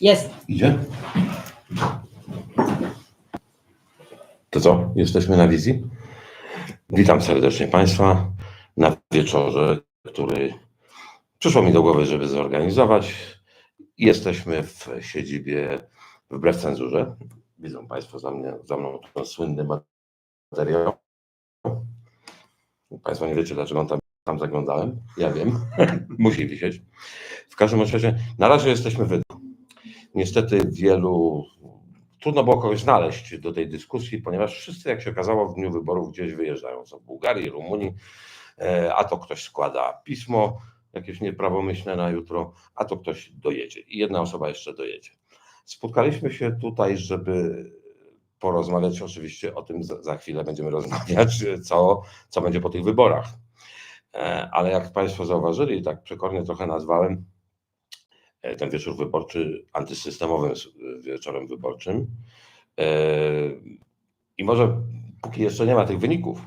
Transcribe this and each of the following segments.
Jest. Idzie? To co? Jesteśmy na wizji? Witam serdecznie Państwa na wieczorze, który przyszło mi do głowy, żeby zorganizować. Jesteśmy w siedzibie wbrew cenzurze. Widzą Państwo za, mnie, za mną ten słynny materiał. Państwo nie wiecie, dlaczego on tam, tam zaglądałem. Ja wiem. Musi wisieć. W każdym razie, na razie jesteśmy wy. Niestety wielu, trudno było kogoś znaleźć do tej dyskusji, ponieważ wszyscy, jak się okazało, w dniu wyborów gdzieś wyjeżdżają. W Bułgarii, Rumunii, e, a to ktoś składa pismo jakieś nieprawomyślne na jutro, a to ktoś dojedzie. I jedna osoba jeszcze dojedzie. Spotkaliśmy się tutaj, żeby porozmawiać oczywiście o tym, za chwilę będziemy rozmawiać, co, co będzie po tych wyborach. E, Ale jak Państwo zauważyli, tak przekornie trochę nazwałem, ten wieczór wyborczy antysystemowym wieczorem wyborczym. E, I może póki jeszcze nie ma tych wyników,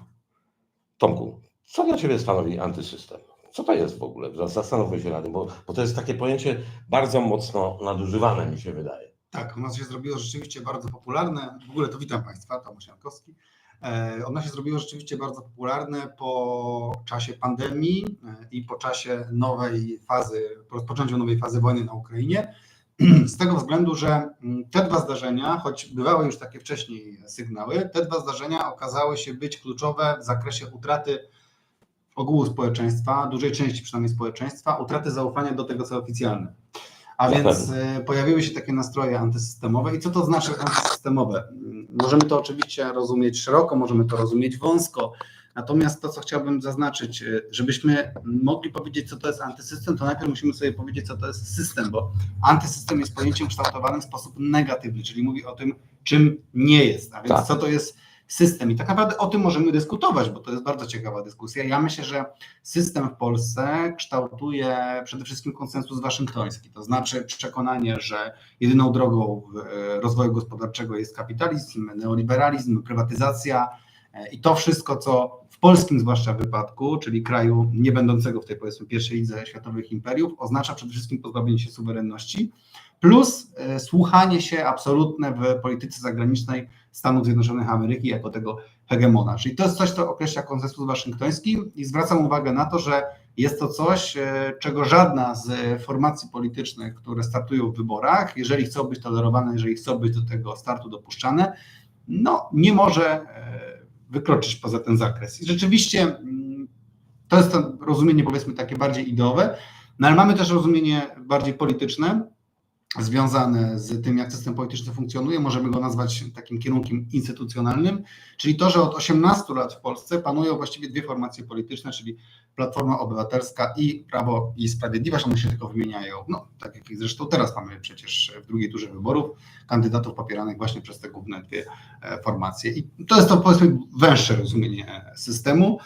Tomku, co dla Ciebie stanowi antysystem? Co to jest w ogóle? Zastanówmy się nad tym, bo, bo to jest takie pojęcie bardzo mocno nadużywane, mi się wydaje. Tak, ono się zrobiło rzeczywiście bardzo popularne. W ogóle to witam Państwa, Tomasz Jankowski. E, Ono się zrobiło rzeczywiście bardzo popularne po czasie pandemii e, i po czasie nowej fazy, po rozpoczęciu nowej fazy wojny na Ukrainie. Z tego względu, że mm, te dwa zdarzenia, choć bywały już takie wcześniej sygnały, te dwa zdarzenia okazały się być kluczowe w zakresie utraty ogółu społeczeństwa, dużej części przynajmniej społeczeństwa, utraty zaufania do tego, co oficjalne. A więc e, pojawiły się takie nastroje antysystemowe. I co to znaczy antysystemowe? Mm, Możemy to oczywiście rozumieć szeroko, możemy to rozumieć wąsko. Natomiast to, co chciałbym zaznaczyć, e, żebyśmy mogli powiedzieć, co to jest antysystem, to najpierw musimy sobie powiedzieć, co to jest system, bo antysystem jest pojęciem kształtowanym w sposób negatywny, czyli mówi o tym, czym nie jest. A więc Tak. co to jest system? I tak naprawdę o tym możemy dyskutować, bo to jest bardzo ciekawa dyskusja. Ja myślę, że system w Polsce kształtuje przede wszystkim konsensus waszyngtoński, to znaczy przekonanie, że jedyną drogą e, rozwoju gospodarczego jest kapitalizm, neoliberalizm, prywatyzacja i to wszystko, co w polskim zwłaszcza wypadku, czyli kraju nie będącego w tej powiedzmy pierwszej lidze światowych imperiów, oznacza przede wszystkim pozbawienie się suwerenności, plus e, słuchanie się absolutne w polityce zagranicznej Stanów Zjednoczonych Ameryki jako tego hegemona. Czyli to jest coś, co określa konsensus waszyngtoński i zwracam uwagę na to, że jest to coś, e, czego żadna z formacji politycznych, które startują w wyborach, jeżeli chcą być tolerowane, jeżeli chcą być do tego startu dopuszczane, no nie może e, wykroczyć poza ten zakres. I rzeczywiście mm, to jest to rozumienie powiedzmy takie bardziej ideowe, no ale mamy też rozumienie bardziej polityczne, związane z tym, jak system polityczny funkcjonuje, możemy go nazwać takim kierunkiem instytucjonalnym, czyli to, że od 18 lat w Polsce panują właściwie dwie formacje polityczne, czyli Platforma Obywatelska i Prawo i Sprawiedliwość, one się tylko wymieniają, no tak jak zresztą teraz mamy przecież w drugiej turze wyborów kandydatów popieranych właśnie przez te główne dwie e, formacje. I to jest to powiedzmy węższe rozumienie systemu.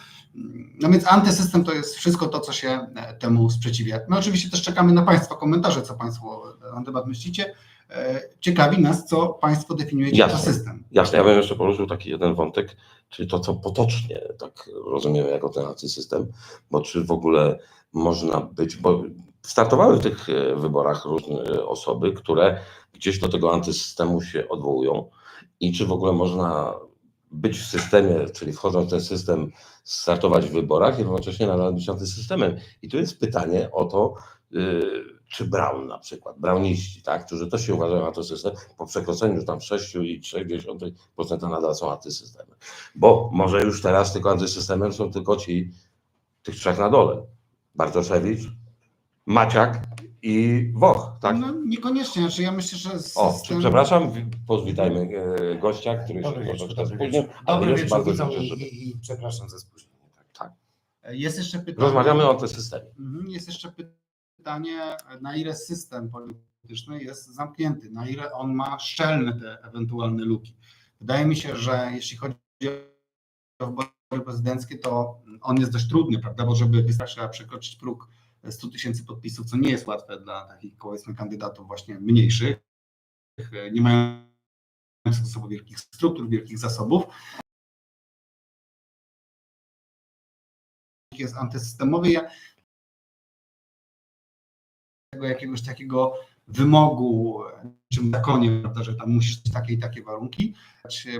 No więc antysystem to jest wszystko to, co się e, temu sprzeciwia. My oczywiście też czekamy na Państwa komentarze, co Państwo na temat myślicie. E, Ciekawi nas, co Państwo definiujecie jako system. Jasne, ja bym jeszcze poruszył taki jeden wątek, czyli to, co potocznie tak rozumiemy jako ten antysystem, bo czy w ogóle można być, bo startowały w tych e, wyborach różne e, osoby, które gdzieś do tego antysystemu się odwołują i czy w ogóle można być w systemie, czyli wchodząc w ten system, startować w wyborach i równocześnie nadal być antysystemem. I tu jest pytanie o to, y, czy Brown na przykład, browniści, tak, którzy też się uważają antysystem, po przekroczeniu tam 6,3% nadal są antysystemem. Bo może już teraz tylko antysystemem są tylko ci, tych trzech na dole. Bartoszewicz, Maciak i Woch, tak? No niekoniecznie, znaczy ja myślę, że O, system... przepraszam, wi- pozwitajmy e, gościa, który się Dobry wieczór, spóźnił, wieczór. ale Dobry jest wieczór, bardzo dobrze, żeby... i, i przepraszam za spóźnienie. Tak. Jest jeszcze pytanie... Rozmawiamy o antysystemie. Mhm, Jest jeszcze pytanie, na ile system polityczny jest zamknięty, na ile on ma szczelne te ewentualne luki. Wydaje mi się, że jeśli chodzi o wybory prezydenckie, to on jest dość trudny, prawda, bo żeby wystarczy trzeba przekroczyć próg 100 tysięcy podpisów, co nie jest łatwe dla takich powiedzmy kandydatów właśnie mniejszych, nie mających ze sobą wielkich struktur, wielkich zasobów. Jest antysystemowy. Ja jakiegoś takiego wymogu, czym zakonie, prawda, że tam musisz mieć takie i takie warunki,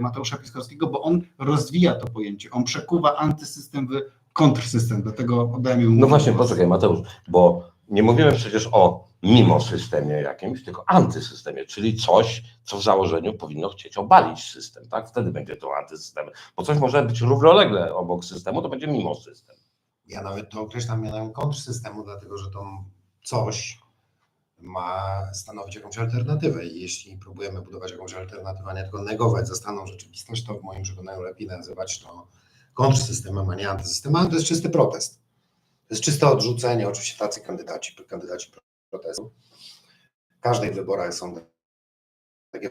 Mateusza Piskorskiego, bo on rozwija to pojęcie, on przekuwa antysystem w kontrzystem, dlatego oddajemy mu No właśnie, poczekaj Mateusz, bo nie mówimy przecież o mimo systemie jakimś, tylko antysystemie, czyli coś, co w założeniu powinno chcieć obalić system, tak? Wtedy będzie to antysystem, bo coś może być równolegle obok systemu, to będzie mimo system. Ja nawet to określam mianem kontrzystemu, dlatego że to coś ma stanowić jakąś alternatywę i jeśli próbujemy budować jakąś alternatywę, a nie tylko negować zastaną rzeczywistość, to w moim przekonaniu lepiej nazywać to kontrzystemem, a nie antysystemem. To jest czysty protest. To jest czyste odrzucenie, oczywiście tacy kandydaci, kandydaci protestu. W każdych wyborach są takie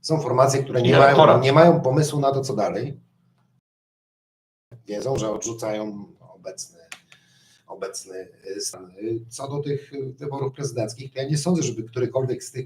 są formacje, które nie mają, nie mają pomysłu na to, co dalej. Wiedzą, że odrzucają obecny, obecny stan. Y, Co do tych wyborów prezydenckich, to ja nie sądzę, żeby którykolwiek z tych